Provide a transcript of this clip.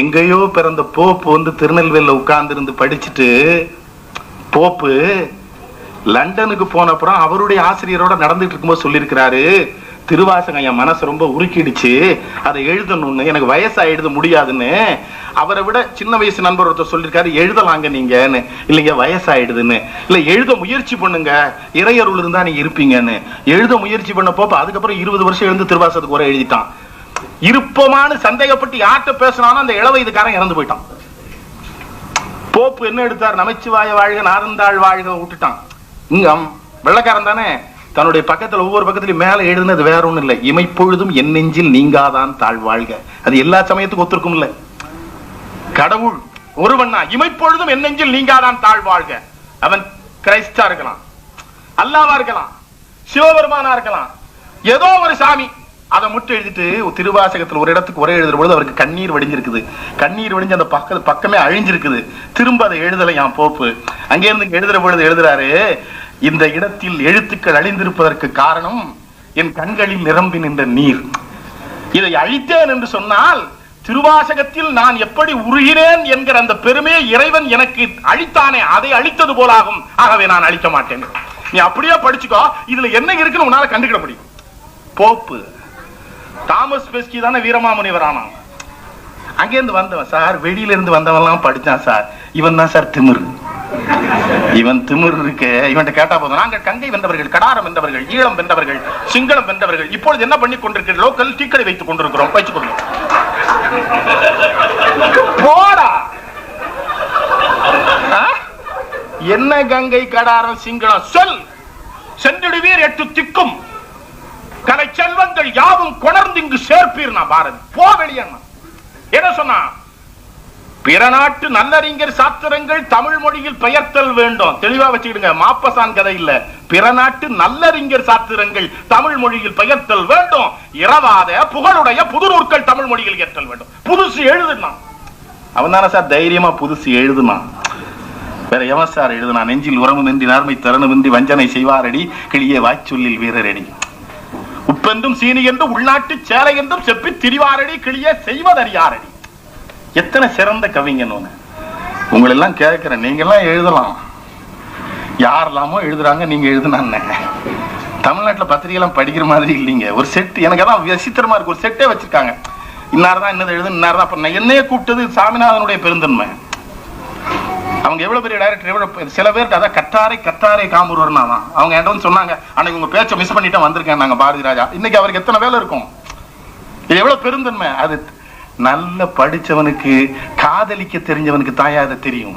எங்கேயோ பிறந்த போப்பு வந்து திருநெல்வேலியில் உட்கார்ந்துருந்து படிச்சுட்டு போப்பு லண்டனுக்கு போன அப்புறம் அவருடைய ஆசிரியரோட நடந்துட்டு இருக்கும்போது சொல்லியிருக்கிறாரு திருவாசகம் என் மனசு ரொம்ப உருக்கிடுச்சு அதை எழுதணும்னு. எனக்கு வயசாயிடுது முடியாதுன்னு. அவரை விட சின்ன வயசு நண்பர் ஒருத்தர் சொல்லியிருக்காரு எழுதலாங்க நீங்கன்னு. இல்லைங்க வயசாயிடுதுன்னு. இல்லை எழுத முயற்சி பண்ணுங்க. இறையருள் இருந்தா நீங்க இருப்பீங்கன்னு. எழுத முயற்சி பண்ண போப்ப அதுக்கப்புறம் இருபது வருஷம் எழுந்து திருவாசகத்துக்கு வர எழுதிட்டான். இருப்பமானு சந்தேகப்பட்டு யார்கிட்ட பேசினாலும் அந்த இள வயதுக்காரன் இறந்து போயிட்டான். போப்பு என்ன எடுத்தார்? நமச்சிவாய வாழ்க நாரந்தாள் வாழ்க விட்டுட்டான். இங்க வெள்ளக்காரன் தானே. தன்னுடைய பக்கத்துல ஒவ்வொரு பக்கத்துலயும் மேல எழுதுனது வேற ஒண்ணும் இல்லை. இமைப்பொழுதும் என் நெஞ்சில் நீங்காதான் தாழ் வாழ்க. அது எல்லா சமயத்துக்கும் ஒத்திருக்கும் இல்ல. கடவுள் ஒருவன்னா இமைப்பொழுதும் என் நெஞ்சில் நீங்காதான் தாழ் வாழ்க. அவன் கிரைஸ்டா இருக்கலாம். அல்லாவா இருக்கலாம். சிவபெருமானா இருக்கலாம். ஏதோ ஒரு சாமி அதை மட்டும் எழுதிட்டு திருவாசகத்தில் ஒரு இடத்துக்கு ஒரே எழுதுற பொழுது அவருக்கு கண்ணீர் வடிஞ்சிருக்குது. கண்ணீர் வடிஞ்சு அந்த பக்க பக்கமே அழிஞ்சிருக்குது. திரும்ப அதை எழுதலை என் போப்பு. அங்கேருந்து எழுதுற பொழுது எழுதுறாரு இந்த இடத்தில் எழுத்துக்கள் அழிந்திருப்பதற்கு காரணம் என் கண்களில் நிரம்பி நின்ற நீர். இதை அழித்தேன் என்று சொன்னால் திருவாசகத்தில் நான் எப்படி உருகிறேன் என்கிற அந்த பெருமையை இறைவன் எனக்கு அழித்தானே அதை அழித்தது போலாகும். ஆகவே நான் அழிக்க மாட்டேன். நீ அப்படியே படிச்சுக்கோ இதுல என்ன இருக்குன்னு உன்னால கண்டுக்கிட முடியும். போப்பு தாமஸ் பெஸ்கி தானே வீரமாமுனிவர் ஆனான். அங்கேருந்து வந்தவன் சார் வெளியில இருந்து வந்தவன்லாம் படிச்சான் சார். இவன் தான் சார் திமிர். இவன் திமிர் இருக்கு. இவன் கேட்டா போதும். நாங்கள் கங்கை வென்றவர்கள் கடாரம் வென்றவர்கள் ஈழம் வென்றவர்கள் சிங்களம் வென்றவர்கள் இப்பொழுது என்ன பண்ணி கொண்டிருக்கிற லோக்கல் டீக்கடை வைத்துக் கொண்டிருக்கிறோம். வச்சுக்கொள்ள போடா! என்ன கங்கை கடாரம் சிங்களம்? சொல்! சென்றிடுவீர் எட்டு திக்கும். கலை செல்வங்கள் யாவும் கொணர்ந்து இங்கு சேர்ப்பீர் நான் பாரதி போ வெளியண்ணா என்ன சொன்னா? பிற நாட்டு நல்லறிஞர் சாத்திரங்கள் தமிழ் மொழியில் பெயர்த்தல் வேண்டும். தெளிவா வச்சுக்கிடுங்க மாப்பசான் கதை இல்ல. பிற நாட்டு நல்லறிஞர் சாத்திரங்கள் தமிழ் மொழியில் பெயர்த்தல் வேண்டும். இரவாத புகழுடைய புது நூற்கள் தமிழ் மொழியில் ஏற்றல் வேண்டும். புதுசு எழுதுனான் அவன் தானே சார் தைரியமா புதுசு எழுதுனான் வேற எவன் சார் எழுதுனா? நெஞ்சில் உரமுமின்றி நேர்மை தருணமின்றி வஞ்சனை செய்வாரடி. கிளியே வாய்ச்சொல்லில் வீரரடி. உப்பென்றும் சீனி என்று உள்நாட்டு சேலை என்றும் செப்பி திரிவாரடி கிளிய செய்வதறியாரடி. எத்தனை சிறந்த கவிஞன் உங்களை உங்களெல்லாம் கேட்கிறேன் நீங்க எல்லாம் எழுதலாம். யாரெல்லாமோ எழுதுறாங்க நீங்க எழுதுனான்னு தமிழ்நாட்டில் பத்திரிகை எல்லாம் படிக்கிற மாதிரி இல்லைங்க. ஒரு செட் எனக்கு அதான் விசித்திரமா இருக்கு. ஒரு செட்டே வச்சிருக்காங்க. இன்னார் தான் என்னது எழுது இன்னார் தான் பண்ண என்னையே கூப்பிட்டது சாமிநாதனுடைய பெருந்தன்மை. அவங்க எவ்வளவு பெரிய டைரக்டர் எவ்வளவு சில பேருக்கு அதான் கட்டாரை கட்டாரை காமுருவர்னா தான் அவங்க என்கிட்ட சொன்னாங்க அன்னைக்கு உங்க பேச்சை மிஸ் பண்ணிட்டு வந்திருக்கேன் நாங்க பாரதி ராஜா. இன்னைக்கு அவருக்கு எத்தனை வேலை இருக்கும்? இது எவ்வளவு பெருந்தன்மை? அது நல்ல படிச்சவனுக்கு காதலிக்க தெரிஞ்சவனுக்கு தாயா அது தெரியும்.